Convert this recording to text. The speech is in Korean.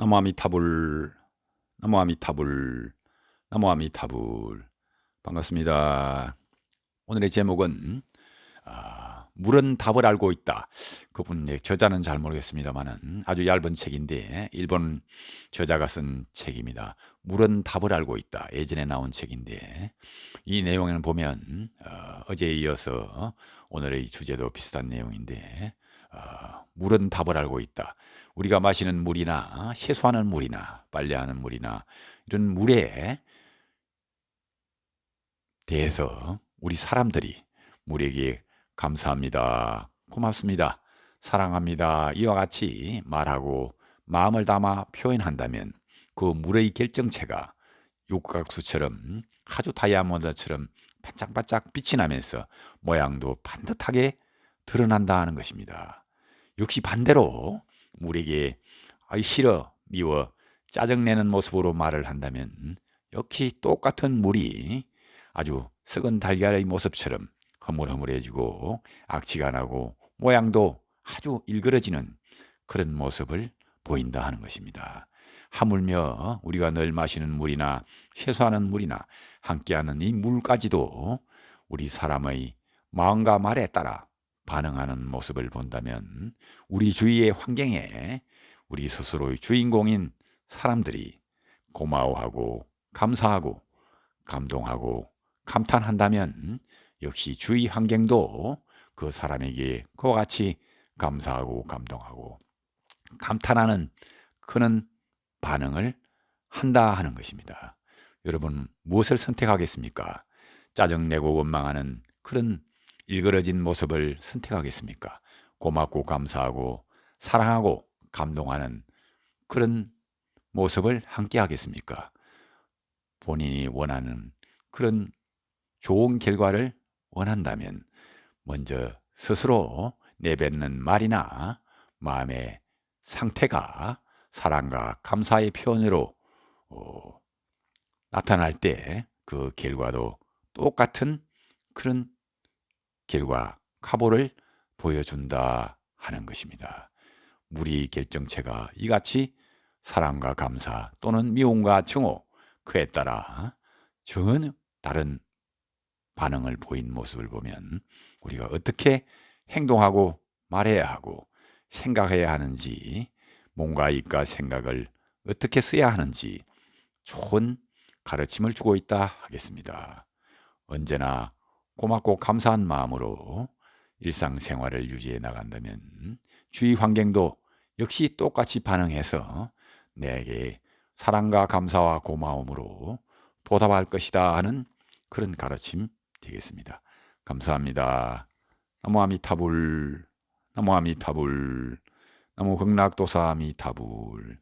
나무아미타불 나무아미타불 나무아미타불 반갑습니다. 오늘의 제목은 아, 물은 답을 알고 있다. 그분의 저자는 잘 모르겠습니다만은 아주 얇은 책인데 일본 저자가 쓴 책입니다. 물은 답을 알고 있다. 예전에 나온 책인데 이 내용에는 보면 어, 제에 이어서 오늘의 주제도 비슷한 내용인데 어, 물은 답을 알고 있다. 우리가 마시는 물이나 세수하는 물이나 빨래하는 물이나 이런 물에 대해서 우리 사람들이 물에게 감사합니다. 고맙습니다. 사랑합니다. 이와 같이 말하고 마음을 담아 표현한다면 그 물의 결정체가 육각수처럼 아주 다이아몬드처럼 반짝반짝 빛이 나면서 모양도 반듯하게 드러난다 는 것입니다. 역시 반대로 우리에게 아이 싫어 미워 짜증내는 모습으로 말을 한다면 역시 똑같은 물이 아주 썩은 달걀의 모습처럼 허물허물해지고 악취가 나고 모양도 아주 일그러지는 그런 모습을 보인다 하는 것입니다. 하물며 우리가 늘 마시는 물이나 세수하는 물이나 함께하는 이 물까지도 우리 사람의 마음과 말에 따라 반응하는 모습을 본다면 우리 주위의 환경에 우리 스스로의 주인공인 사람들이 고마워하고 감사하고 감동하고 감탄한다면 역시 주위 환경도 그 사람에게 그와 같이 감사하고 감동하고 감탄하는 그런 반응을 한다 하는 것입니다. 여러분 무엇을 선택하겠습니까? 짜증내고 원망하는 그런 일그러진 모습을 선택하겠습니까? 고맙고 감사하고 사랑하고 감동하는 그런 모습을 함께 하겠습니까? 본인이 원하는 그런 좋은 결과를 원한다면 먼저 스스로 내뱉는 말이나 마음의 상태가 사랑과 감사의 표현으로 어, 나타날 때 그 결과도 똑같은 그런 결과 카보를 보여준다 하는 것입니다. 무리 결정체가 이같이 사랑과 감사 또는 미움과 증오 그에 따라 전혀 다른 반응을 보인 모습을 보면 우리가 어떻게 행동하고 말해야 하고 생각해야 하는지 뭔가 이과 생각을 어떻게 써야 하는지 좋은 가르침을 주고 있다 하겠습니다. 언제나 고맙고 감사한 마음으로 일상생활을 유지해 나간다면 주위 환경도 역시 똑같이 반응해서 내게 사랑과 감사와 고마움으로 보답할 것이다 하는 그런 가르침 되겠습니다. 감사합니다. 나무 아미타불, 나무 아미타불, 나무 극락도사 아미타불.